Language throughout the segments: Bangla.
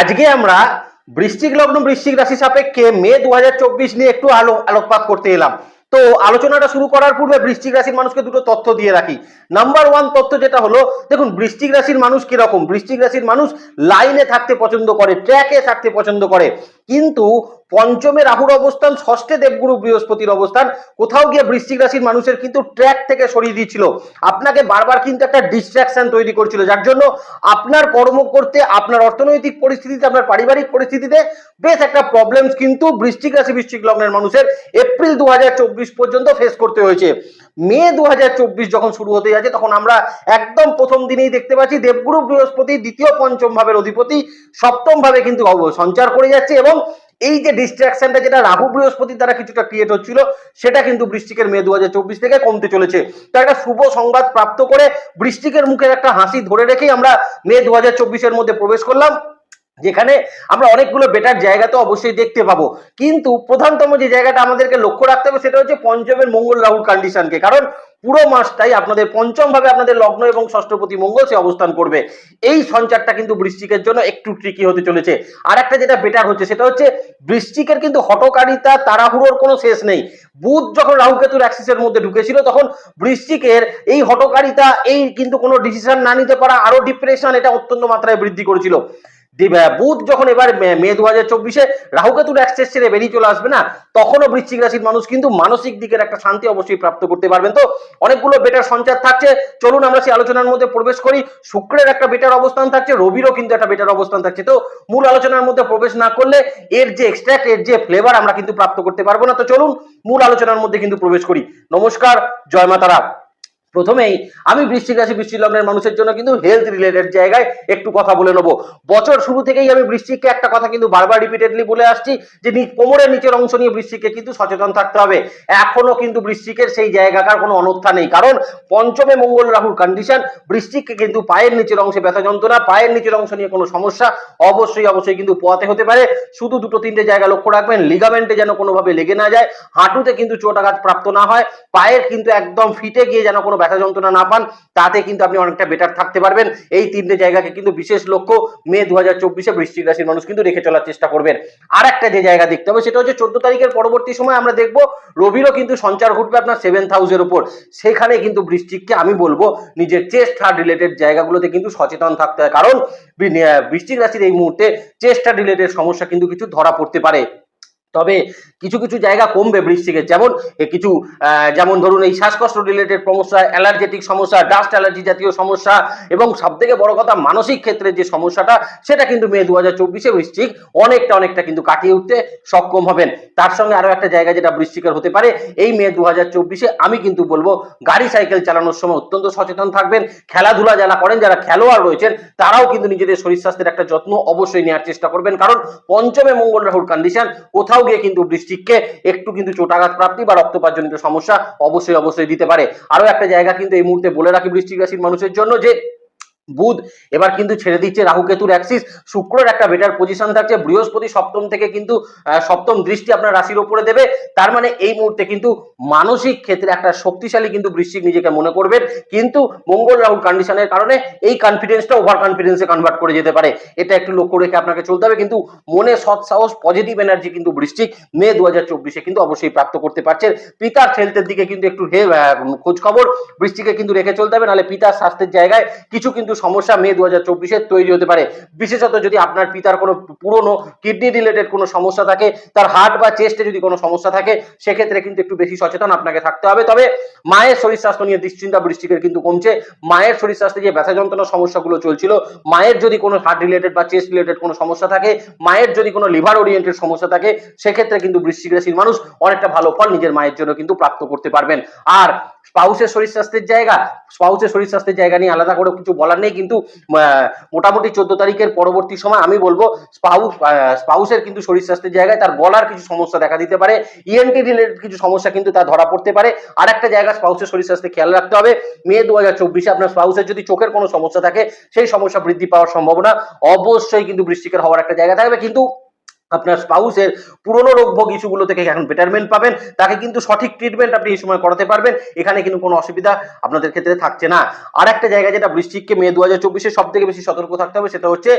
আজকে আমরা বৃশ্চিক লগ্ন, বৃশ্চিক রাশি সাপেক্ষে মে দু হাজার চব্বিশ নিয়ে একটু আলো আলোকপাত করতে এলাম। তো আলোচনাটা শুরু করার পূর্বে বৃশ্চিক রাশির মানুষকে দুটো তথ্য দিয়ে রাখি। নাম্বার ওয়ান তথ্য যেটা হলো, দেখুন, বৃশ্চিক রাশির মানুষ কীরকম? বৃশ্চিক রাশির মানুষ লাইনে থাকতে পছন্দ করে ট্র্যাকে থাকতে পছন্দ করে। কিন্তু পঞ্চমে রাহুর অবস্থান, ষষ্ঠে দেবগুরু বৃহস্পতির অবস্থান, কোথাও গিয়ে বৃশ্চিক রাশির মানুষের কিন্তু ট্র্যাক থেকে সরিয়ে দিয়েছিল আপনাকে বারবার কিন্তু একটা ডিস্ট্রাকশন তৈরি করছিল। যার জন্য আপনার কর্ম করতে, আপনার অর্থনৈতিক পরিস্থিতিতে, আপনার পারিবারিক পরিস্থিতিতে বেশ একটা প্রবলেমস কিন্তু বৃশ্চিক রাশি, বৃশ্চিক লগ্নের মানুষের এপ্রিল দু হাজার চব্বিশ পর্যন্ত ফেস করতে হয়েছে। মে দুহাজার চব্বিশ যখন শুরু হতে যাচ্ছে, তখন আমরা একদম প্রথম দিনেই দেখতে পাচ্ছি দেবগুরু বৃহস্পতি দ্বিতীয় পঞ্চম ভাবের অধিপতি, সপ্তম ভাবে কিন্তু সঞ্চার করে যাচ্ছে এবং এই যে ডিস্ট্রাকশনটা যেটা রাহু বৃহস্পতির দ্বারা কিছুটা ক্রিয়েট হচ্ছিল, সেটা কিন্তু বৃষ্টিকের মে দু হাজার চব্বিশ থেকে কমতে চলেছে। তার একটা শুভ সংবাদ প্রাপ্ত করে বৃষ্টিকের মুখের একটা হাসি ধরে রেখেই আমরা মে দু এর মধ্যে প্রবেশ করলাম। যেখানে আমরা অনেকগুলো বেটার জায়গা তো অবশ্যই দেখতে পাবো। কিন্তু প্রধানতম যে জায়গাটা আমাদেরকে লক্ষ্য রাখতে হবে সেটা হচ্ছে পঞ্চমের মঙ্গল রাহুল কন্ডিশনকে কারণ পুরো মাসটাই আপনাদের পঞ্চম ভাবে আপনাদের লগ্ন এবং ষষ্ঠপতি মঙ্গল সে অবস্থান করবে। এই সঞ্চারটা কিন্তু বৃশ্চিকের জন্য একটু ট্রিকি হতে চলেছে। আর একটা যেটা বেটার হচ্ছে সেটা হচ্ছে বৃশ্চিকের কিন্তু হটকারিতা, তাড়াহুড়োর কোনো শেষ নেই। বুধ যখন রাহুকেতুর অ্যাক্সিসের মধ্যে ঢুকেছিল, তখন বৃশ্চিকের এই হটকারিতা, এই কিন্তু কোনো ডিসিশন না নিতে পারা আরও ডিপ্রেশন এটা অত্যন্ত মাত্রায় বৃদ্ধি করেছিল। বুধ যখন এবার মে- দু হাজার চব্বিশে রাহুকেতুর অ্যাক্সেস ছেড়ে বেরিয়ে চলে আসবে না, তখনও বৃশ্চিক রাশির মানুষ কিন্তু মানসিক দিকের একটা শান্তি অবশ্যই প্রাপ্ত করতে পারবেন। তো অনেকগুলো বেটার সঞ্চার থাকছে। চলুন আমরা সেই আলোচনার মধ্যে প্রবেশ করি। শুক্রের একটা বেটার অবস্থান থাকছে, রবিরও কিন্তু একটা বেটার অবস্থান থাকছে। তো মূল আলোচনার মধ্যে প্রবেশ না করলে এর যে এক্সট্রাক্ট এর যে ফ্লেভার আমরা কিন্তু প্রাপ্ত করতে পারব না। তো চলুন মূল আলোচনার মধ্যে কিন্তু প্রবেশ করি। নমস্কার, জয় মাতারা। প্রথমেই আমি বৃশ্চিক রাশি, বৃশ্চিক লগ্নের মানুষের জন্য কিন্তু হেলথ রিলেটেড জায়গায় একটু কথা বলে নেব। বছর শুরু থেকেই আমি বৃশ্চিককে একটা কথা কিন্তু বারবার রিপিটেডলি বলে আসছি যে কোমরের নিচের অংশ নিয়ে বৃশ্চিককে কিন্তু সচেতন থাকতে হবে। এখনও কিন্তু বৃশ্চিকের সেই জায়গাকার কোনো অনর্থা নেই। কারণ পঞ্চমে মঙ্গল রাহুর কন্ডিশন বৃশ্চিককে কিন্তু পায়ের নিচের অংশে ব্যথা যন্ত্রণা, পায়ের নিচের অংশ নিয়ে কোনো সমস্যা, অবশ্যই অবশ্যই কিন্তু পোয়াতে হতে পারে। শুধু দুটো, তিনটে জায়গা লক্ষ্য রাখবেন। লিগামেন্টে যেন কোনোভাবে লেগে না যায়। হাঁটুতে কিন্তু চোটাঘাত প্রাপ্ত না হয়। পায়ের কিন্তু একদম ফিটে গিয়ে যেন কোনো ব্যথা যন্ত্রণা না পান তাতে কিন্তু আপনি অনেকটা বেটার থাকতে পারবেন। এই তিনটে জায়গাকে কিন্তু বিশেষ লক্ষ্য মে দু হাজার চব্বিশে বৃষ্টিক রাশির মানুষ কিন্তু রেখে চলার চেষ্টা করবেন। আর একটা যে জায়গা দেখতে হবে সেটা হচ্ছে চোদ্দ তারিখের পরবর্তী সময় আমরা দেখব রবিরও কিন্তু সঞ্চার ঘটবে আপনার সেভেন হাউসের উপর। সেখানে কিন্তু বৃষ্টিককে আমি বলব নিজের চেস্ট হার্ট রিলেটেড জায়গাগুলোতে কিন্তু সচেতন থাকতে হয়। কারণ বৃ- আহ, বৃশ্চিক রাশির এই মুহূর্তে চেস্ট হার্ট রিলেটেড সমস্যা কিন্তু কিছু ধরা পড়তে পারে। তবে কিছু কিছু জায়গা কমবে বৃষ্টিকের যেমন কিছু যেমন ধরুন এই শ্বাসকষ্ট রিলেটেড সমস্যা অ্যালার্জেটিক সমস্যা ডাস্ট অ্যালার্জি জাতীয় সমস্যা এবং সব থেকে বড় কথা মানসিক ক্ষেত্রে যে সমস্যাটা, সেটা কিন্তু মে দু হাজার চব্বিশে বৃশ্চিক অনেকটা অনেকটা কিন্তু কাটিয়ে উঠতে সক্ষম হবেন। তার সঙ্গে আরও একটা জায়গা যেটা বৃশ্চিকের হতে পারে, এই মে দু হাজার চব্বিশে আমি কিন্তু বলব, গাড়ি সাইকেল চালানোর সময় অত্যন্ত সচেতন থাকবেন, খেলাধুলা যারা করেন, যারা খেলোয়াড় রয়েছেন, তারাও কিন্তু নিজেদের শরীর স্বাস্থ্যের একটা যত্ন অবশ্যই নেওয়ার চেষ্টা করবেন। কারণ, পঞ্চমে মঙ্গল রাহুর কন্ডিশন কোথাও গিয়ে কিন্তু বৃষ্টিককে একটু কিন্তু চোটাঘাত প্রাপ্তি বা রক্তপাতজনিত সমস্যা অবশ্যই অবশ্যই দিতে পারে। আরও একটা জায়গা কিন্তু এই মুহূর্তে বলে রাখি বৃষ্টিক রাশির মানুষের জন্য যে বুধ। এবার কিন্তু ছেড়ে দিচ্ছে রাহু কেতুর অ্যাক্সিস শুক্রের একটা বেটার পজিশন থাকছে। বৃহস্পতি সপ্তম থেকে কিন্তু সপ্তম দৃষ্টি আপনার রাশির উপরে দেবে। তার মানে এই মুহূর্তে কিন্তু মানসিক ক্ষেত্রে একটা শক্তিশালী কিন্তু বৃশ্চিক নিজেকে মনে করবেন। কিন্তু মঙ্গল রাহুল কন্ডিশনের কারণে এই কনফিডেন্সটা ওভার কনফিডেন্সে কনভার্ট করে যেতে পারে। এটা একটু লক্ষ্য রেখে আপনাকে চলতে হবে। কিন্তু মনে সৎ সাহস পজিটিভ এনার্জি কিন্তু বৃশ্চিক মে দু হাজার চব্বিশে কিন্তু অবশ্যই প্রাপ্ত করতে পারছেন। পিতার হেলথের দিকে কিন্তু একটু খোঁজ খবর বৃষ্টিকে কিন্তু রেখে চলতে হবে। নাহলে পিতার স্বাস্থ্যের জায়গায় কিছু কিন্তু সমস্যা মে দু হাজার চব্বিশে তৈরি হতে পারে। বিশেষত যদি আপনার পিতার কোনো পুরনো কিডনি রিলেটেড কোনো সমস্যা থাকে, তার হার্ট বা চেস্টে যদি কোনো সমস্যা থাকে, সেক্ষেত্রে কিন্তু একটু বেশি সচেতন আপনাকে থাকতে হবে। তবে মায়ের শরীর স্বাস্থ্য নিয়ে দুশ্চিন্তা বৃষ্টিকের কিন্তু কমছে। মায়ের শরীর স্বাস্থ্যে যে ব্যথা যন্ত্রণার সমস্যাগুলো চলছিল, মায়ের যদি কোনো হার্ট রিলেটেড বা চেস্ট রিলেটেড কোনো সমস্যা থাকে, মায়ের যদি কোনো লিভার ওরিয়েন্টেড সমস্যা থাকে, সেক্ষেত্রে কিন্তু বৃশ্চিক রাশির মানুষ অনেকটা ভালো ফল নিজের মায়ের জন্য কিন্তু প্রাপ্ত করতে পারবেন। আর স্পাউসের শরীর স্বাস্থ্যের জায়গা, স্পাউসের শরীর স্বাস্থ্যের জায়গা নিয়ে আলাদা করে কিছু বলার নেই, কিন্তু মোটামুটি চোদ্দ তারিখের পরবর্তী সময় আমি বলব স্পাউস স্পাউসের কিন্তু শরীর স্বাস্থ্যের জায়গায় তার বলার কিছু সমস্যা দেখা দিতে পারে ইএনটি রিলেটেড কিছু সমস্যা কিন্তু তার ধরা পড়তে পারে। আর একটা জায়গা স্পাউসের শরীর স্বাস্থ্যে খেয়াল রাখতে হবে, মে দু হাজার চব্বিশে আপনার স্পাউসের যদি চোখের কোনো সমস্যা থাকে, সেই সমস্যা বৃদ্ধি পাওয়ার সম্ভাবনা অবশ্যই কিন্তু বৃষ্টিকের হওয়ার একটা জায়গা থাকবে, কিন্তু আপনার স্পাউসের পুরনো রোগ ভোগ ইস্যুগুলো থেকে এখন বেটারমেন্ট পাবেন। তাকে কিন্তু সঠিক ট্রিটমেন্ট আপনি এই সময় করাতে পারবেন। এখানে কিন্তু কোনো অসুবিধা আপনাদের ক্ষেত্রে থাকছে না। আর একটা জায়গা যেটা বৃষ্টিককে মে দু হাজার চব্বিশে সব থেকে বেশি সতর্ক থাকতে হবে সেটা হচ্ছে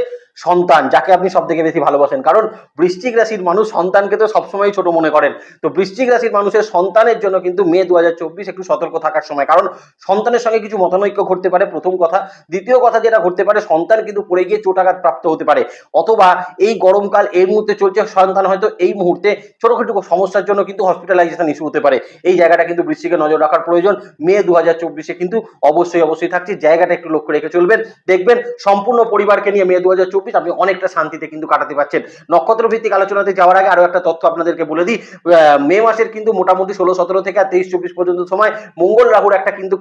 সন্তান, যাকে আপনি সব থেকে বেশি ভালোবাসেন। কারণ বৃশ্চিক রাশির মানুষ সন্তানকে তো সবসময় ছোট মনে করেন। তো বৃশ্চিক রাশির মানুষের সন্তানের জন্য কিন্তু মে দু হাজার চব্বিশ একটু সতর্ক থাকার সময়। কারণ সন্তানের সঙ্গে কিছু মতানৈক্য ঘটতে পারে, প্রথম কথা। দ্বিতীয় কথা যেটা ঘটতে পারে, সন্তান কিন্তু পড়ে গিয়ে চোটাঘাত প্রাপ্ত হতে পারে। অথবা এই গরমকাল এই মুহূর্তে চলছে, সন্তান হয়তো এই মুহূর্তে ছোটখাটো সমস্যার জন্য কিন্তু হসপিটালাইজেশন ইস্যু হতে পারে। এই জায়গাটা কিন্তু বৃষ্টিকে নজর রাখার প্রয়োজন। মে দু কিন্তু অবশ্যই অবশ্যই থাকছে। জায়গাটা একটু লক্ষ্য রেখে চলবেন। দেখবেন সম্পূর্ণ পরিবারকে নিয়ে মে দু চব্বিশ আপনি অনেকটা শান্তিতে কিন্তু কাটাতে পারছেন। নক্ষত্র ভিত্তিক আলোচনাতে যাওয়ার আগে আরও একটা তথ্য আপনাদেরকে বলে দিই। মে মাসের কিন্তু মোটামুটি ষোলো, সতেরো থেকে তেইশ, চব্বিশ পর্যন্ত সময় মঙ্গল রাহুর একটা কিন্তু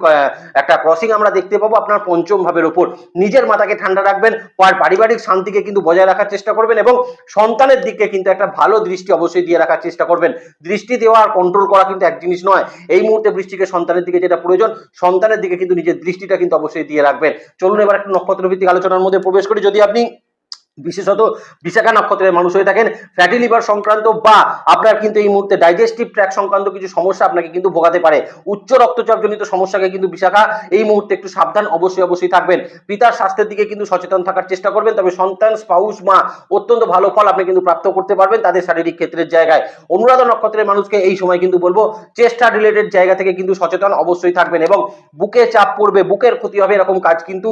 একটা ক্রসিং আমরা দেখতে পাবো আপনার পঞ্চম ভাবের ওপর। নিজের মাথাকে ঠান্ডা রাখবেন, আর পারিবারিক শান্তিকে কিন্তু বজায় রাখার চেষ্টা করবেন এবং সন্তানের দিকে কিন্তু একটা ভালো দৃষ্টি অবশ্যই দিয়ে রাখার চেষ্টা করবেন। দৃষ্টি দেওয়া আর কন্ট্রোল করা কিন্তু এক জিনিস নয়। এই মুহূর্তে বৃষ্টিকে সন্তানের দিকে যেটা প্রয়োজন, সন্তানের দিকে কিন্তু নিজের দৃষ্টিটা কিন্তু অবশ্যই দিয়ে রাখবেন। চলুন এবার একটা নক্ষত্র ভিত্তিক আলোচনার মধ্যে প্রবেশ করি। যদি আপনি বিশেষত বিশাখা নক্ষত্রের মানুষ হয়ে থাকেন ফ্যাটি লিভার সংক্রান্ত বা আপনার কিন্তু এই মুহূর্তে ডাইজেস্টিভ ট্র্যাক সংক্রান্ত কিছু সমস্যা আপনাকে কিন্তু ভোগাতে পারে। উচ্চ রক্তচাপ জনিত সমস্যাকে কিন্তু বিশাখা এই মুহূর্তে একটু সাবধান অবশ্যই অবশ্যই থাকবেন। পিতার স্বাস্থ্যের দিকে কিন্তু সচেতন থাকার চেষ্টা করবেন, তবে সন্তান, স্পাউস, মা অত্যন্ত ভালো ফল আপনি কিন্তু প্রাপ্ত করতে পারবেন তাদের শারীরিক ক্ষেত্রের জায়গায়। অনুরাধা নক্ষত্রের মানুষকে এই সময় কিন্তু বলব, চেষ্টা রিলেটেড জায়গা থেকে কিন্তু সচেতন অবশ্যই থাকবেন এবং বুকে চাপ পড়বে, বুকের ক্ষতি হবে এরকম কাজ কিন্তু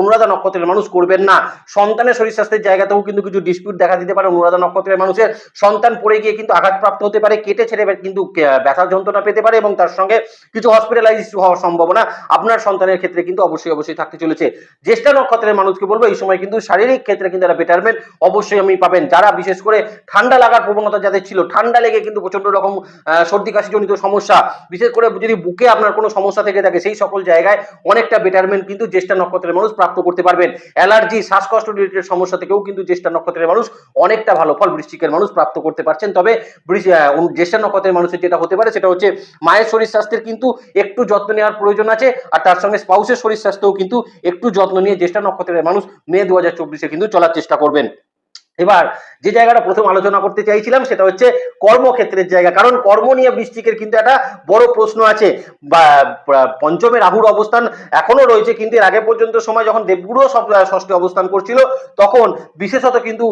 অনুরাধা নক্ষত্রের মানুষ করবেন না। সন্তানের শরীর স্বাস্থ্যের জায়গাতেও কিন্তু কিছু ডিসপিউট দেখা দিতে পারে। অনুরাধা নক্ষত্রের মানুষের সন্তান পড়ে গিয়ে কিন্তু আঘাতপ্রাপ্ত হতে পারে কেটে ছেড়ে কিন্তু আহ, ব্যথার যন্ত্রণা পেতে পারে এবং তার সঙ্গে কিছু হসপিটালাইজ হওয়ার সম্ভাবনা আপনার সন্তানের ক্ষেত্রে কিন্তু অবশ্যই অবশ্যই থাকতে চলেছে। জ্যেষ্ঠা নক্ষত্রের মানুষকে বলব এই সময় কিন্তু শারীরিক ক্ষেত্রে কিন্তু একটা বেটারমেন্ট অবশ্যই আমি পাবেন। যারা বিশেষ করে ঠান্ডা লাগার প্রবণতা যাদের ছিল ঠান্ডা লেগে কিন্তু প্রচণ্ড রকম সর্দি কাশি জনিত সমস্যা বিশেষ করে যদি বুকে আপনার কোনো সমস্যা থেকে থাকে সেই সকল জায়গায় অনেকটা বেটারমেন্ট কিন্তু জ্যেষ্ঠা নক্ষত্রের মানুষ প্রাপ্ত করতে পারবেন। অ্যালার্জি শ্বাসকষ্ট রিলেটেড সমস্যা থেকেও কিন্তু জ্যেষ্ঠা নক্ষত্রের মানুষ অনেকটা ভালো ফল বৃশ্চিকের মানুষ প্রাপ্ত করতে পারছেন। তবে জ্যেষ্ঠ নক্ষত্রের মানুষের যেটা হতে পারে সেটা হচ্ছে মায়ের শরীর স্বাস্থ্যের কিন্তু একটু যত্ন নেওয়ার প্রয়োজন আছে আর তার সঙ্গে স্পাউসের শরীর স্বাস্থ্যও কিন্তু একটু যত্ন নিয়ে জ্যেষ্ঠা নক্ষত্রের মানুষ মে দু হাজার কিন্তু চলার চেষ্টা করবেন। এবার যে জায়গাটা প্রথম আলোচনা করতে চাইছিলাম সেটা হচ্ছে কর্মক্ষেত্রের জায়গা। কারণ কর্ম নিয়ে বৃষ্টিকের কিন্তু একটা বড় প্রশ্ন আছে। পঞ্চমে রাহুর অবস্থান এখনও রয়েছে, কিন্তু এর আগে পর্যন্ত সময় যখন দেবগুরু ষষ্ঠে অবস্থান করছিল, তখন বিশেষত কিন্তু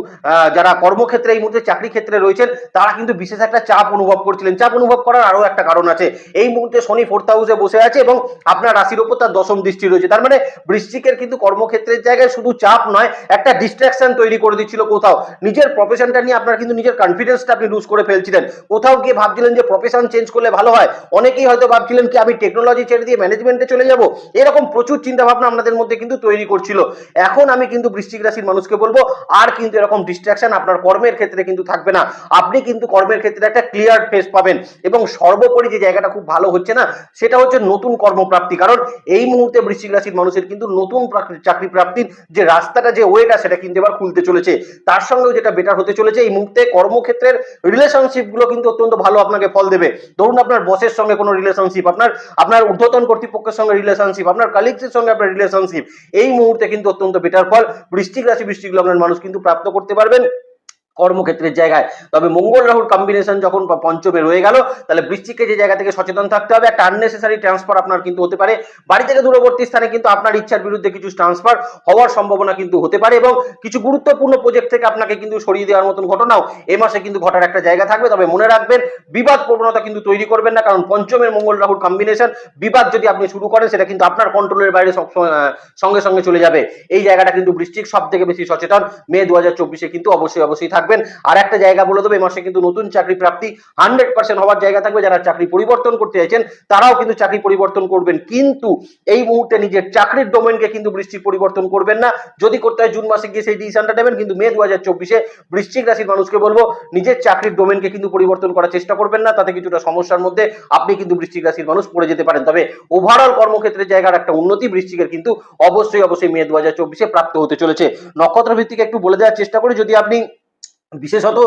যারা কর্মক্ষেত্রে এই মুহূর্তে চাকরি ক্ষেত্রে রয়েছেন, তারা কিন্তু বিশেষ একটা চাপ অনুভব করছিলেন। চাপ অনুভব করার আরও একটা কারণ আছে। এই মুহূর্তে শনি ফোর্থ হাউসে বসে আছে এবং আপনার রাশির উপর তার দশম দৃষ্টি রয়েছে। তার মানে বৃষ্টিকের কিন্তু কর্মক্ষেত্রের জায়গায় শুধু চাপ নয়, একটা ডিস্ট্রাকশন তৈরি করে দিচ্ছিল কোথাও। নিজের প্রফেশনটা নিয়ে আপনার কিন্তু নিজের কনফিডেন্সটা আপনি লুজ করে ফেলছিলেন। কোথাও গিয়ে ভাবছিলেন যে প্রফেশন চেঞ্জ করলে ভালো হয়, অনেকেই হয়তো ভাবছিলেন কি আমি টেকনোলজি ছেড়ে দিয়ে ম্যানেজমেন্টে চলে যাব? এরকম প্রচুর চিন্তা ভাবনা আপনাদের মধ্যে কিন্তু তৈরি করছিল। এখন আমি কিন্তু বৃশ্চিক রাশির মানুষকে বলব, আর কিন্তু এরকম ডিস্ট্রাকশন আপনার কর্মের ক্ষেত্রে কিন্তু থাকবে না। আপনি কিন্তু কর্মের ক্ষেত্রে একটা ক্লিয়ার ফেস পাবেন এবং সর্বোপরি যে জায়গাটা খুব ভালো হচ্ছে না, সেটা হচ্ছে নতুন কর্মপ্রাপ্তি। কারণ এই মুহূর্তে বৃশ্চিক রাশির মানুষের কিন্তু নতুন চাকরি প্রাপ্তির যে রাস্তাটা, যে ওয়েটা সেটা কিন্তু এবার খুলতে চলেছে। তার সঙ্গেও যেটা বেটার হতে চলেছে, এই মুহূর্তে কর্মক্ষেত্রের রিলেশনশিপগুলো কিন্তু অত্যন্ত ভালো আপনাকে ফল দেবে। ধরুন আপনার বসের সঙ্গে কোনো রিলেশনশিপ আপনার আপনার উর্ধ্বতন কর্তৃপক্ষের সঙ্গে রিলেশনশিপ আপনার কালিগসের সঙ্গে আপনার রিলেশনশিপ এই মুহূর্তে কিন্তু অত্যন্ত বেটার ফল। বৃষ্টিক রাশি বৃষ্টিগুলো আপনার মানুষ কিন্তু প্রাপ্ত করতে পারবেন। কর্মক্ষেত্রের জায়গায়। তবে মঙ্গল রাহুর কম্বিনেশন যখন পঞ্চমে রয়ে গেল, তাহলে বৃষ্টিকে যে জায়গা থেকে সচেতন থাকতে হবে, একটা আননেসেসারি ট্রান্সফার আপনার কিন্তু হতে পারে। বাড়ি থেকে দূরবর্তী স্থানে কিন্তু আপনার ইচ্ছার বিরুদ্ধে কিছু ট্রান্সফার হওয়ার সম্ভাবনা কিন্তু হতে পারে এবং কিছু গুরুত্বপূর্ণ প্রজেক্ট থেকে আপনাকে কিন্তু সরিয়ে দেওয়ার মতন ঘটনাও এ মাসে কিন্তু ঘটার একটা জায়গা থাকবে। তবে মনে রাখবেন, বিবাদ প্রবণতা কিন্তু তৈরি করবেন না, কারণ পঞ্চমের মঙ্গল রাহুর কম্বিনেশন বিবাদ যদি আপনি শুরু করেন, সেটা কিন্তু আপনার কন্ট্রোলের বাইরে সঙ্গে সঙ্গে চলে যাবে। এই জায়গাটা কিন্তু বৃশ্চিক সব থেকে বেশি সচেতন। মে দু হাজার চব্বিশে কিন্তু অবশ্যই অবশ্যই থাকবেন। আর একটা জায়গা বলে দেবে, এই মাসে কিন্তু নতুন চাকরি প্রাপ্তি হান্ড্রেড পার্সেন্ট হওয়ার জায়গা থাকবে। যারা চাকরি পরিবর্তন করতে চাইছেন, তারাও কিন্তু চাকরি পরিবর্তন করবেন। কিন্তু এই মুহূর্তে নিজের চাকরির ডোমেনকে কিন্তু বৃষ্টিক পরিবর্তন করবেন না। যদি করতে হয় জুন মাসে গিয়ে সেই ডিসিশনটা নেবেন, কিন্তু মে দু হাজার চব্বিশে বৃশ্চিক রাশির মানুষকে বলব, নিজের চাকরির ডোমেনকে কিন্তু পরিবর্তন করার চেষ্টা করবেন না। তাতে কিছুটা সমস্যার মধ্যে আপনি কিন্তু বৃশ্চিক রাশির মানুষ পড়ে যেতে পারেন। তবে ওভারঅল কর্মক্ষেত্রের জায়গার একটা উন্নতি বৃশ্চিকের কিন্তু অবশ্যই অবশ্যই মে দু হাজার চব্বিশে প্রাপ্ত হতে চলেছে। নক্ষত্র ভিত্তিকে একটু বলে দেওয়ার চেষ্টা করি। যদি আপনি বিশেষত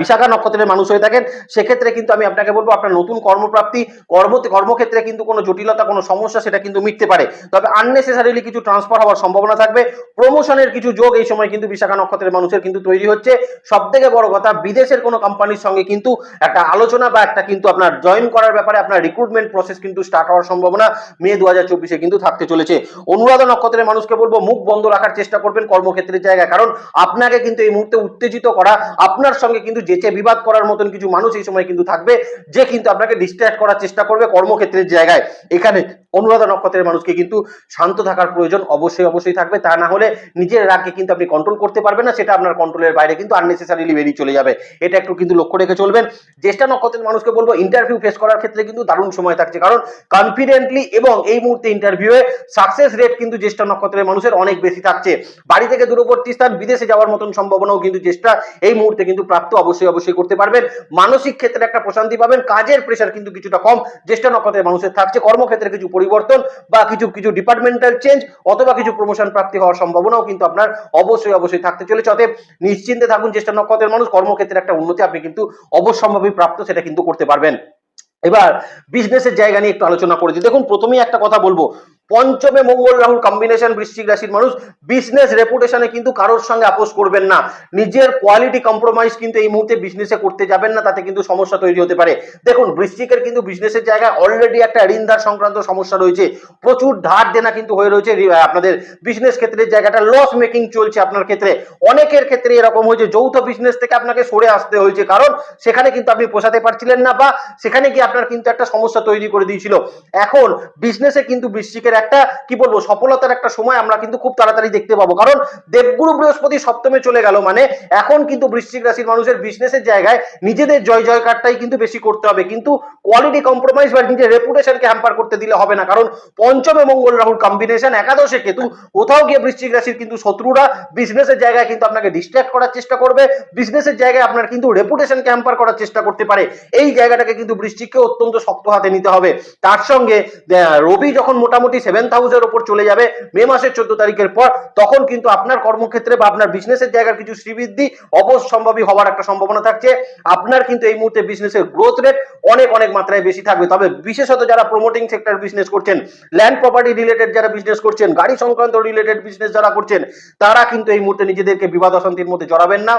বিশাখা নক্ষত্রের মানুষ হয়ে থাকেন, সেক্ষেত্রে কিন্তু আমি আপনাকে বলব আপনার নতুন কর্মপ্রাপ্তি, কর্ম, কর্মক্ষেত্রে কিন্তু কোনো জটিলতা, কোনো সমস্যা সেটা কিন্তু মিটতে পারে। তবে আননেসেসারিলি কিছু ট্রান্সফার হওয়ার সম্ভাবনা থাকবে। প্রমোশনের কিছু যোগ এই সময় কিন্তু বিশাখা নক্ষত্রের মানুষের কিন্তু তৈরি হচ্ছে। সব থেকে বড় কথা, বিদেশের কোনো কোম্পানির সঙ্গে কিন্তু একটা আলোচনা বা একটা কিন্তু আপনার জয়েন করার ব্যাপারে আপনার রিক্রুটমেন্ট প্রসেস কিন্তু স্টার্ট হওয়ার সম্ভাবনা মে দু হাজার চব্বিশে কিন্তু থাকতে চলেছে। অনুরাধা নক্ষত্রের মানুষকে বলব, মুখ বন্ধ রাখার চেষ্টা করবেন কর্মক্ষেত্রের জায়গায়। কারণ আপনাকে কিন্তু এই মুহূর্তে উত্তেজিত করা আপনার সঙ্গে কিন্তু যেচে বিবাদ করার মতন কিছু মানুষ এই সময় কিন্তু থাকবে, যে কিন্তু আপনাকে ডিস্ট্র্যাক্ট করার চেষ্টা করবে কর্মক্ষেত্রের জায়গায়। এখানে অনুরাধা নক্ষত্রের মানুষকে কিন্তু শান্ত থাকার প্রয়োজন অবশ্যই অবশ্যই থাকবে। তা না হলে নিজের রাগকে কিন্তু আপনি কন্ট্রোল করতে পারবেন না, সেটা আপনার কন্ট্রোলের বাইরে কিন্তু আননেসেসারিলি বেরিয়ে চলে যাবে। এটা একটু কিন্তু লক্ষ্য রেখে চলবেন। জ্যেষ্ঠা নক্ষত্রের মানুষকে বলব ইন্টারভিউ ফেস করার ক্ষেত্রে কিন্তু দারুণ সময় থাকছে। কারণ কনফিডেন্টলি এবং এই মুহূর্তে ইন্টারভিউয়ে সাকসেস রেট কিন্তু জ্যেষ্ঠা নক্ষত্রের মানুষের অনেক বেশি থাকছে। বাড়ি থেকে দূরবর্তী স্থান, বিদেশে যাওয়ার মতন সম্ভাবনাও কিন্তু জ্যেষ্ঠা এই মুহূর্তে কিন্তু প্রাপ্ত অবশ্যই অবশ্যই করতে পারবেন। মানসিক ক্ষেত্রে একটা প্রশান্তি পাবেন, কাজের প্রেশার কিন্তু কিছুটা কম। জ্যেষ্ঠ নক্ষত্রের মানুষের থাকছে, কর্মক্ষেত্রে কিছু পরিবর্তন বা কিছু কিছু ডিপার্টমেন্টাল চেঞ্জ অথবা কিছু প্রমোশন প্রাপ্তি হওয়ার সম্ভাবনাও কিন্তু আপনার অবশ্যই অবশ্যই থাকতে চলেছে। অতএব নিশ্চিন্তে থাকুন, জ্যেষ্ঠ নক্ষত্রের মানুষ কর্মক্ষেত্রে একটা উন্নতি আপনি কিন্তু অবশ্যম্ভাবী প্রাপ্ত, সেটা কিন্তু করতে পারবেন। এবার বিজনেসের জায়গা নিয়ে একটু আলোচনা করে দিই। দেখুন, প্রথমেই একটা কথা বলব। পঞ্চমে মঙ্গল রাহুল কম্বিনেশন বৃশ্চিক রাশির মানুষ বিজনেস রেপুটেশনে কিন্তু কারোর সঙ্গে আপোষ করবেন না। নিজের কোয়ালিটি কম্প্রোমাইজ কিন্তু এই মুহূর্তে বিজনেসে করতে যাবেন না, তাতে কিন্তু সমস্যা তৈরি হতে পারে। দেখুন, বৃশ্চিকের কিন্তু বিজনেসের জায়গায় অলরেডি একটা ঋণদার সংক্রান্ত সমস্যা রয়েছে। প্রচুর ধার দেনা কিন্তু হয়ে রয়েছে আপনাদের বিজনেস ক্ষেত্রের জায়গাটা লস মেকিং চলছে আপনার ক্ষেত্রে। অনেকের ক্ষেত্রে এরকম হয়েছে, যৌথ বিজনেস থেকে আপনাকে সরে আসতে হয়েছে, কারণ সেখানে কিন্তু আপনি পোষাতে পারছিলেন না বা সেখানে গিয়ে আপনার কিন্তু একটা সমস্যা তৈরি করে দিয়েছিল। এখন বিজনেসে কিন্তু বৃশ্চিকের একটা, কি বলব, সফলতার একটা সময় আমরা কিন্তু খুব তাড়াতাড়ি দেখতে পাবো। কারণ দেবগুরু বৃহস্পতি সপ্তমে চলে গেল মানে এখন কিন্তু বৃশ্চিক রাশির মানুষের বিজনেসের জায়গায় নিজেদের জয় জয়কারটাই কিন্তু বেশি করতে হবে। কিন্তু কোয়ালিটি কম্প্রোমাইজ বা নিজের রেপুটেশনকে হ্যাম্পার করতে দিলে হবে না। কারণ পঞ্চমে মঙ্গল রাহুল কম্বিনেশন একাদশে কেতু, কোথাও গিয়ে বৃশ্চিক রাশির কিন্তু শত্রুরা বিজনেসের জায়গায় কিন্তু আপনাকে ডিস্ট্র্যাক্ট করার চেষ্টা করবে। বিজনেসের জায়গায় আপনার কিন্তু রেপুটেশনকে হ্যাম্পার করার চেষ্টা করতে পারে। এই জায়গাটাকে কিন্তু বৃশ্চিককে অত্যন্ত শক্ত হাতে নিতে হবে। তার সঙ্গে রবি যখন মোটামুটি ওপর চলে যাবে, মে মাসের চোদ্দ তারিখের পর, তখন কিন্তু আপনার কর্মক্ষেত্রে বা আপনার বিজনেসের জায়গার কিছু শ্রীবৃদ্ধি অবশ্যম্ভাবী হওয়ার একটা সম্ভাবনা থাকছে। আপনার কিন্তু এই মুহূর্তে বিজনেসের গ্রোথ রেট অনেক অনেক মাত্রায় বেশি থাকবে। তবে বিশেষত যারা প্রমোটিং সেক্টর বিজনেস করছেন ল্যান্ড প্রপার্টি রিলেটেড যারা বিজনেস করছেন, গাড়ি সংক্রান্ত রিলেটেড বিজনেস যারা করছেন, তারা কিন্তু এই মুহূর্তে নিজেদেরকে বিবাদ অশান্তির মধ্যে জড়াবেন না।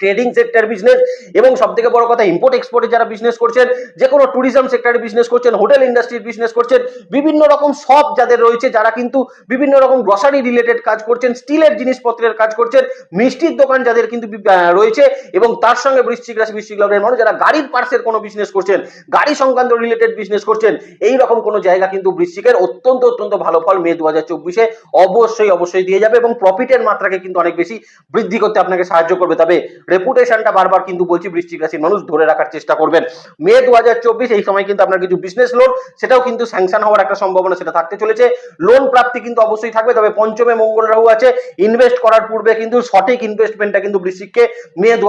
ট্রেডিং সেক্টর বিজনেস এবং সব থেকে বড় কথা ইম্পোর্ট এক্সপোর্টে যারা বিজনেস করছেন যে কোনো ট্যুরিজম সেক্টরে বিজনেস করছেন হোটেল ইন্ডাস্ট্রির বিজনেস করছেন, বিভিন্ন রকম সব যাদের রয়েছে, যারা কিন্তু বিভিন্ন রকম গ্রসারি রিলেটেড কাজ করছেন, স্টিলের জিনিসপত্রের কাজ করছেন, মিষ্টির দোকান যাদের কিন্তু রয়েছে এবং তার সঙ্গে বৃশ্চিক রাশি, বৃশ্চিক লগ্নের মানুষ যারা গাড়ির পার্সের কোনো বিজনেস করছেন, গাড়ি সংক্রান্ত রিলেটেড বিজনেস করছেন, এই রকম কোনো জায়গা কিন্তু বৃশ্চিকের অত্যন্ত অত্যন্ত ভালো ফল মে দু হাজার চব্বিশে অবশ্যই অবশ্যই দিয়ে যাবে এবং প্রফিটের মাত্রাকে কিন্তু অনেক বেশি বৃদ্ধি করতে আপনাকে সাহায্য করবে। তবে রেপুটেশনটা বারবার কিন্তু বলছি বৃশ্চিক রাশির মানুষ ধরে রাখার চেষ্টা করবেন। মে দু হাজার চব্বিশ এই সময় কিন্তু আপনার কিছু বিজনেস লোন সেটাও কিন্তু স্যাংশন হওয়ার একটা সম্ভাবনা সেটা থাকতে চলেছে। লোন প্রাপ্তি কিন্তু অবশ্যই থাকবে, তবে পঞ্চমে মঙ্গল রাহু আছে। ইনভেস্ট করার পূর্বে কিন্তু সঠিক ইনভেস্টমেন্টটা কিন্তু বৃশ্চিককে মে দু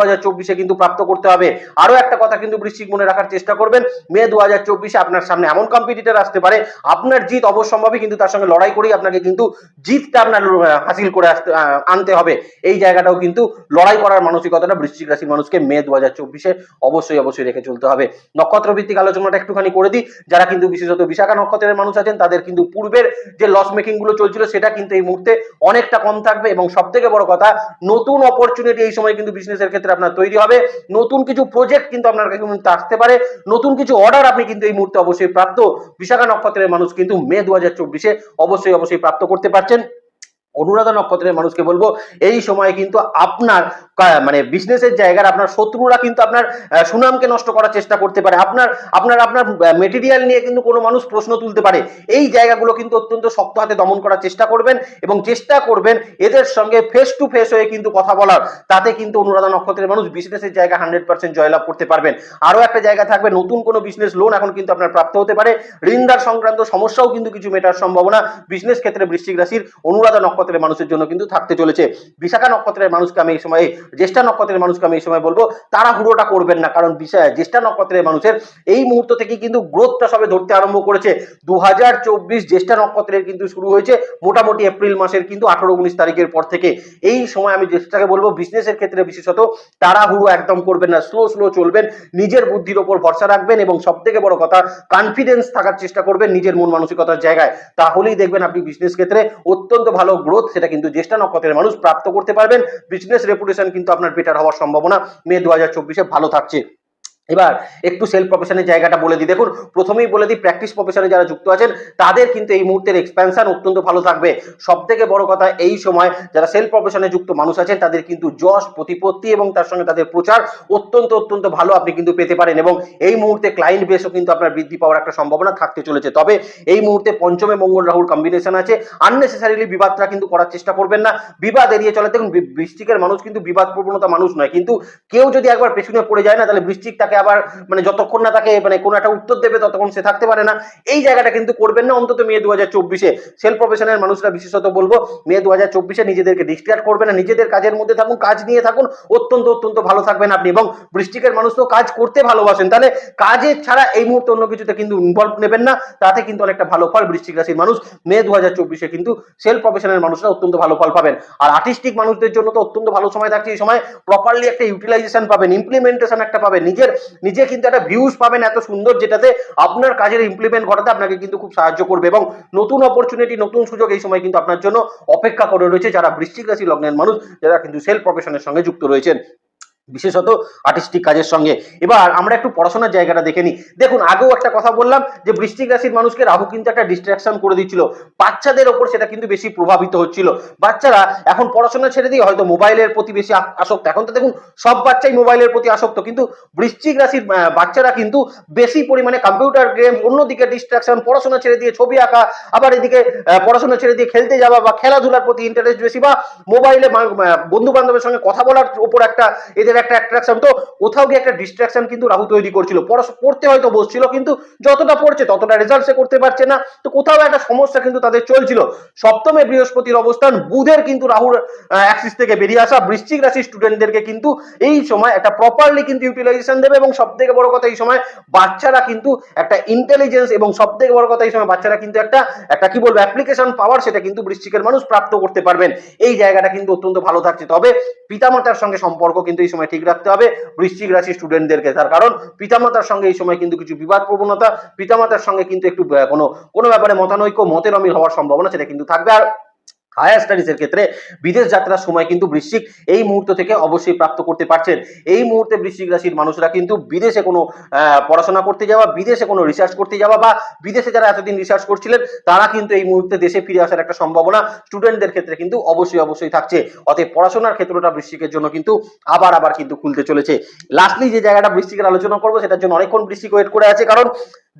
কিন্তু প্রাপ্ত করতে হবে। আরও একটা কথা কিন্তু বৃশ্চিক মনে রাখার চেষ্টা করবেন, মে দু আপনার সামনে এমন কম্পিটিটার আসতে পারে, আপনার জিত অবশ্যম্ভাবী, কিন্তু তার সঙ্গে লড়াই করেই আপনাকে কিন্তু জিতটা আপনার হাসিল করে আসতে আনতে হবে। এই জায়গাটাও কিন্তু লড়াই করার মানসিকতাটা বৃশ্চিক রাশির মানুষকে মে দু হাজার চব্বিশে অবশ্যই অবশ্যই রেখে চলতে হবে। নক্ষত্র ভিত্তিক আলোচনাটা একটুখানি করে দিই। যারা কিন্তু বিশেষত বিশাখা নক্ষত্রের মানুষ আছেন, তাদের কিন্তু পূর্বের যে লস মেকিংগুলো চলছিল, সেটা কিন্তু এই মুহূর্তে অনেকটা কম থাকবে। এবং সব থেকে বড় কথা, নতুন অপরচুনিটি এই সময় কিন্তু বিজনেসের ক্ষেত্রে আপনার তৈরি হবে। নতুন কিছু প্রজেক্ট কিন্তু আপনার কাছে আসতে পারে। নতুন কিছু অর্ডার আপনি কিন্তু এই মুহূর্তে অবশ্যই প্রাপ্ত। বিশাখা নক্ষত্রের মানুষ কিন্তু মে দু হাজার চব্বিশে অবশ্যই অবশ্যই প্রাপ্ত করতে পারছেন। অনুরাধা নক্ষত্রের মানুষকে বলব, এই সময় কিন্তু আপনার মানে বিজনেসের জায়গার আপনার শত্রুরা কিন্তু আপনার সুনামকে নষ্ট করার চেষ্টা করতে পারে। আপনার আপনার আপনার মেটেরিয়াল নিয়ে কিন্তু কোনো মানুষ প্রশ্ন তুলতে পারে। এই জায়গাগুলো কিন্তু অত্যন্ত শক্ত হাতে দমন করার চেষ্টা করবেন এবং চেষ্টা করবেন এদের সঙ্গে ফেস টু ফেস হয়ে কিন্তু কথা বলার। তাতে কিন্তু অনুরাধা নক্ষত্রের মানুষ বিজনেসের জায়গা হান্ড্রেড পার্সেন্ট জয়লাভ করতে পারবেন। আরও একটা জায়গা থাকবে, নতুন কোনো বিজনেস লোন এখন কিন্তু আপনার প্রাপ্ত হতে পারে। ঋণদার সংক্রান্ত সমস্যাও কিন্তু কিছু মেটার সম্ভাবনা। বিজনেস ক্ষেত্রে বৃশ্চিক রাশির অনুরাধা নক্ষত্রের মানুষের জন্য কিন্তু থাকতে চলেছে। বিশাখা নক্ষত্রের মানুষকে আমি এই সময়ে জ্যেষ্ঠা নক্ষত্রের মানুষকে আমি এই সময় বলব, তারা হুড়োটা করবেন না। কারণ বিষয়, জ্যেষ্ঠা নক্ষত্রের মানুষের এই মুহূর্ত থেকে কিন্তু গ্রোথটা সবে ধরতে আরম্ভ করেছে। দু হাজার চব্বিশ জ্যেষ্ঠা নক্ষত্রের কিন্তু শুরু হয়েছে মোটামুটি এপ্রিল মাসের কিন্তু আঠারো উনিশ তারিখের পর থেকে। এই সময় আমি জ্যেষ্ঠাকে বলব বিজনেসের ক্ষেত্রে বিশেষত তাড়াহুড়ো একদম করবেন না স্লো স্লো চলবেন, নিজের বুদ্ধির ওপর ভরসা রাখবেন এবং সব থেকে বড় কথা কনফিডেন্স থাকার চেষ্টা করবেন নিজের মন মানসিকতার জায়গায়। তাহলেই দেখবেন আপনি বিজনেস ক্ষেত্রে অত্যন্ত ভালো গ্রোথ সেটা কিন্তু জ্যেষ্ঠা নক্ষত্রের মানুষ প্রাপ্ত করতে পারবেন। বিজনেস রেপুটেশন কিন্তু আপনার বেটার হওয়ার সম্ভাবনা মে দু হাজার চব্বিশে ভালো থাকছে। এবার একটু সেলফ প্রফেশনের জায়গাটা বলে দিই। দেখুন, প্রথমেই বলে দিই প্র্যাকটিস প্রফেশনে যারা যুক্ত আছেন, তাদের কিন্তু এই মুহূর্তের এক্সপ্যানশন অত্যন্ত ভালো থাকবে। সব থেকে বড় কথা, এই সময় যারা সেলফ প্রফেশনে যুক্ত মানুষ আছেন, তাদের কিন্তু যশ, প্রতিপত্তি এবং তার সঙ্গে তাদের প্রচার অত্যন্ত অত্যন্ত ভালো আপনি কিন্তু পেতে পারেন এবং এই মুহূর্তে ক্লায়েন্ট বেসও কিন্তু আপনার বৃদ্ধি পাওয়ার একটা সম্ভাবনা থাকতে চলেছে। তবে এই মুহূর্তে পঞ্চমে মঙ্গল রাহুর কম্বিনেশন আছে। আননেসেসারিলি বিবাদটা কিন্তু করার চেষ্টা করবেন না। বিবাদ এড়িয়ে চলে। দেখুন বৃষ্টিকের মানুষ কিন্তু বিবাদ প্রবণতা মানুষ নয়। কিন্তু কেউ যদি একবার পেছনে পড়ে যায় না, তাহলে বৃশ্চিক তাকে আবার মানে যতক্ষণ না তাকে মানে কোনো একটা উত্তর দেবে ততক্ষণ সে থাকতে পারে না। এই জায়গাটা কিন্তু করবেন না, অন্তত মে দু হাজার চব্বিশে। সেলফ প্রফেশনের মানুষরা বিশেষত বলব, মে দু হাজার চব্বিশে নিজেদেরকে ডিস্ট্রাক্ট করবে না, নিজেদের কাজের মধ্যে থাকুন, কাজ নিয়ে থাকুন, অত্যন্ত অত্যন্ত ভালো থাকবেন আপনি এবং বৃষ্টিকের মানুষ তো কাজ করতে ভালোবাসেন। তাহলে কাজের ছাড়া এই মুহূর্তে অন্য কিছুতে কিন্তু ইনভলভ নেবেন না, তাতে কিন্তু অনেকটা ভালো ফল বৃষ্টিক রাশির মানুষ মে দু হাজার চব্বিশে কিন্তু সেলফ প্রফেশনের মানুষরা অত্যন্ত ভালো ফল পাবেন। আর আর্টিস্টিক মানুষদের জন্য তো অত্যন্ত ভালো সময় থাকছে, এই সময় প্রপারলি একটা ইউটিলাইজেশন পাবেন ইমপ্লিমেন্টেশন একটা পাবেন, নিজের নিজে কিন্তু একটা ভিউজ পাবেন এত সুন্দর, যেটাতে আপনার কাজের ইমপ্লিমেন্ট ঘটাতে আপনাকে কিন্তু খুব সাহায্য করবে এবং নতুন অপরচুনিটি নতুন সুযোগ এই সময় কিন্তু আপনার জন্য অপেক্ষা করে রয়েছে যারা বৃশ্চিক রাশি লগ্নের মানুষ, যারা কিন্তু সেলফ প্রফেশনের সঙ্গে যুক্ত রয়েছেন। বিশেষত আর্টিস্টিক কাজের সঙ্গে। এবার আমরা একটু পড়াশোনার জায়গাটা দেখে নিই। দেখুন, আগেও একটা কথা বললাম যে বৃষ্টিক রাশির মানুষকে রাহু কিন্তু একটা ডিস্ট্রাকশন করে দিচ্ছিল। বাচ্চাদের ওপর সেটা কিন্তু বেশি প্রভাবিত হচ্ছিল। বাচ্চারা এখন পড়াশোনা ছেড়ে দিয়ে হয়তো মোবাইলের প্রতি বেশি আসক্ত। এখন তো দেখুন, সব বাচ্চাই মোবাইলের প্রতি আসক্ত। কিন্তু বৃশ্চিক রাশির বাচ্চারা কিন্তু বেশি পরিমাণে কম্পিউটার গেম অন্যদিকে ডিস্ট্রাকশন পড়াশোনা ছেড়ে দিয়ে ছবি আঁকা, আবার এদিকে পড়াশোনা ছেড়ে দিয়ে খেলতে যাওয়া বা খেলাধুলার প্রতি ইন্টারেস্ট বেশি বা মোবাইলে বন্ধু বান্ধবের সঙ্গে কথা বলার উপর একটা এদের একটা অ্যাট্রাকশন তো কোথাও গিয়ে একটা ডিস্ট্রাকশন কিন্তু রাহু তৈরি করছিল। পড়তে হয়তো বসছিল, কিন্তু যতটা পড়ছে ততটা রেজাল্ট সে করতে পারছে না। তো কোথাও একটা সমস্যা কিন্তু তাদের চলছিল। সপ্তমে বৃহস্পতির অবস্থান, বুধের কিন্তু রাহুর অ্যাক্সিস থেকে বেরিয়ে আসা। বৃশ্চিক স্টুডেন্টদেরকে কিন্তু এই সময় একটা প্রপারলি কিন্তু ইউটিলাইজেশন দেবে এবং সব থেকে বড় কথা এই সময় বাচ্চারা কিন্তু একটা ইন্টেলিজেন্স এবং সব থেকে বড় কথা এই সময় বাচ্চারা কিন্তু একটা একটা কি বলব অ্যাপ্লিকেশন পাওয়ার সেটা কিন্তু বৃশ্চিকের মানুষ প্রাপ্ত করতে পারবেন। এই জায়গাটা কিন্তু অত্যন্ত ভালো থাকছে। তবে পিতামাতার সঙ্গে সম্পর্ক কিন্তু এই সময় ঠিক রাখতে হবে। বৃশ্চিক রাশি স্টুডেন্টদেরকে তার কারণ পিতামাতার সঙ্গে এই সময় কিন্তু কিছু বিবাদ প্রবণতা, পিতামাতার সঙ্গে কিন্তু একটু কোনো কোনো ব্যাপারে মতানৈক্য, মতের অমিল হওয়ার সম্ভাবনা, সেটা কিন্তু থাকবে। আর হায়ার স্টাডিজের ক্ষেত্রে বিদেশ যাত্রার সময় কিন্তু বৃশ্চিক এই মুহূর্ত থেকে অবশ্যই প্রাপ্ত করতে পারছেন। এই মুহূর্তে বৃশ্চিক রাশির মানুষরা কিন্তু বিদেশে কোনো পড়াশোনা করতে যাওয়া, বিদেশে কোনো রিসার্চ করতে যাওয়া বা বিদেশে যারা এতদিন রিসার্চ করছিলেন, তারা কিন্তু এই মুহূর্তে দেশে ফিরে আসার একটা সম্ভাবনা স্টুডেন্টদের ক্ষেত্রে কিন্তু অবশ্যই অবশ্যই থাকছে। অতএব পড়াশোনার ক্ষেত্রটা বৃশ্চিকের জন্য কিন্তু আবার আবার কিন্তু খুলতে চলেছে। লাস্টলি যে জায়গাটা বৃশ্চিকের আলোচনা করব, সেটার জন্য অনেকক্ষণ বৃশ্চিক ওয়েট করে আছে, কারণ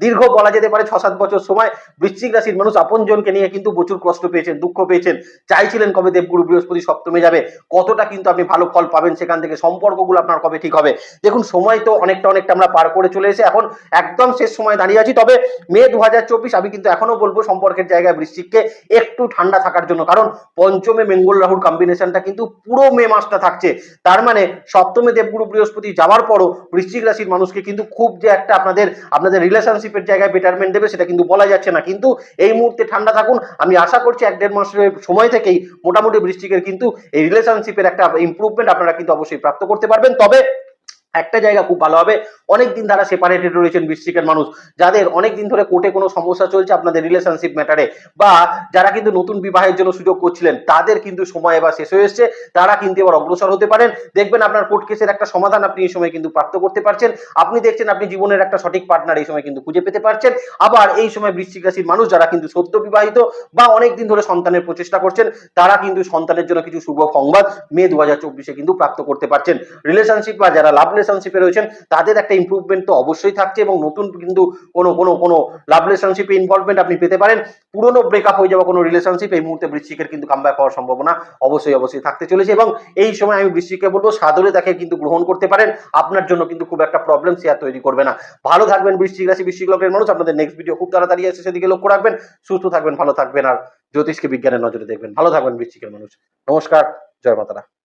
দীর্ঘ বলা যেতে পারে ছ সাত বছর সময়। বৃশ্চিক রাশির মানুষ আপনজনকে নিয়ে কিন্তু প্রচুর কষ্ট পেয়েছেন, দুঃখ পেয়েছেন। চাইছিলেন কবে দেবগুরু বৃহস্পতি সপ্তমে যাবে, কতটা কিন্তু আপনি ভালো ফল পাবেন সেখান থেকে সম্পর্কগুলো আপনার কবে ঠিক হবে? দেখুন, সময় তো অনেকটা অনেকটা আমরা পার করে চলে এসে এখন একদম শেষ সময় দাঁড়িয়ে আছি। তবে মে দু হাজার চব্বিশ আমি কিন্তু এখনও বলব সম্পর্কের জায়গায় বৃশ্চিককে একটু ঠান্ডা থাকার জন্য। কারণ পঞ্চমে মেঙ্গল রাহুর কম্বিনেশনটা কিন্তু পুরো মে মাসটা থাকছে। তার মানে সপ্তমে দেবগুরু বৃহস্পতি যাওয়ার পরও বৃশ্চিক রাশির মানুষকে কিন্তু খুব যে একটা আপনাদের আপনাদের রিলেশনশিপের জায়গায় বেটারমেন্ট দেবে, সেটা কিন্তু বলা যাচ্ছে না। কিন্তু এই মুহূর্তে ঠান্ডা থাকুন, আমি আশা করছি এক দেড় মাসের সময় থেকেই মোটামুটি বৃষ্টিকের কিন্তু এই রিলেশনশিপের একটা ইম্প্রুভমেন্ট আপনারা কিন্তু অবশ্যই প্রাপ্ত করতে পারবেন। তবে একটা জায়গা খুব ভালো হবে। অনেক দিন তারা সেপারেটেড রয়েছেন বৃশ্চিকের মানুষ। যাদের অনেক দিন ধরে কোর্টে কোনো সমস্যা চলছে আপনাদের রিলেশনশিপ ম্যাটারে বা যারা কিন্তু নতুন বিবাহের জন্য সুযোগ করছিলেন, তাদের কিন্তু সময় এবার শেষ হয়ে এসছে। তারা কিন্তু এবার অগ্রসর হতে পারেন। দেখবেন আপনার কোর্ট কেসের একটা সমাধান আপনি এই সময় কিন্তু প্রাপ্ত করতে পারছেন। আপনি দেখছেন আপনি জীবনের একটা সঠিক পার্টনার এই সময় কিন্তু খুঁজে পেতে পারছেন। আবার এই সময় বৃশ্চিক রাশির মানুষ যারা কিন্তু সদ্য বিবাহিত বা অনেক দিন ধরে সন্তানের প্রচেষ্টা করছেন, তারা কিন্তু সন্তানের জন্য কিছু শুভ সংবাদ মে দু হাজার কিন্তু প্রাপ্ত করতে পারছেন। রিলেশনশিপ বা যারা লাভ রিলেশনশিপে রয়েছেন, তাদের একটা ইমপ্রুভমেন্ট তো অবশ্যই থাকছে এবং নতুন কিন্তু কোনো কোনো কোনো লাভ রিলেশনশিপে ইনভলভমেন্ট আপনি পেতে পারেন। পুরনো ব্রেকআপ হয়ে যাওয়া কোনো রিলেশনশিপ এই মুহূর্তে বৃশ্চিকের কিন্তু কামব্যাক হওয়ার সম্ভাবনা অবশ্যই অবশ্যই থাকতে চলেছে এবং এই সময় আমি বৃশ্চিককে বলব, সাদরে তাকে কিন্তু গ্রহণ করতে পারেন। আপনার জন্য কিন্তু খুব একটা প্রবলেম শেয়ার তৈরি করবে না। ভালো থাকবেন বৃশ্চিক রাশি, বৃশ্চিক লগ্নের মানুষ। আপনাদের নেক্সট ভিডিও খুব তাড়াতাড়ি আছে সেদিকে লক্ষ্য রাখবেন। সুস্থ থাকবেন, ভালো থাকবেন আর জ্যোতিষকে বিজ্ঞানের নজরে দেখবেন। ভালো থাকবেন বৃশ্চিকের মানুষ। নমস্কার, জয় মাতারা।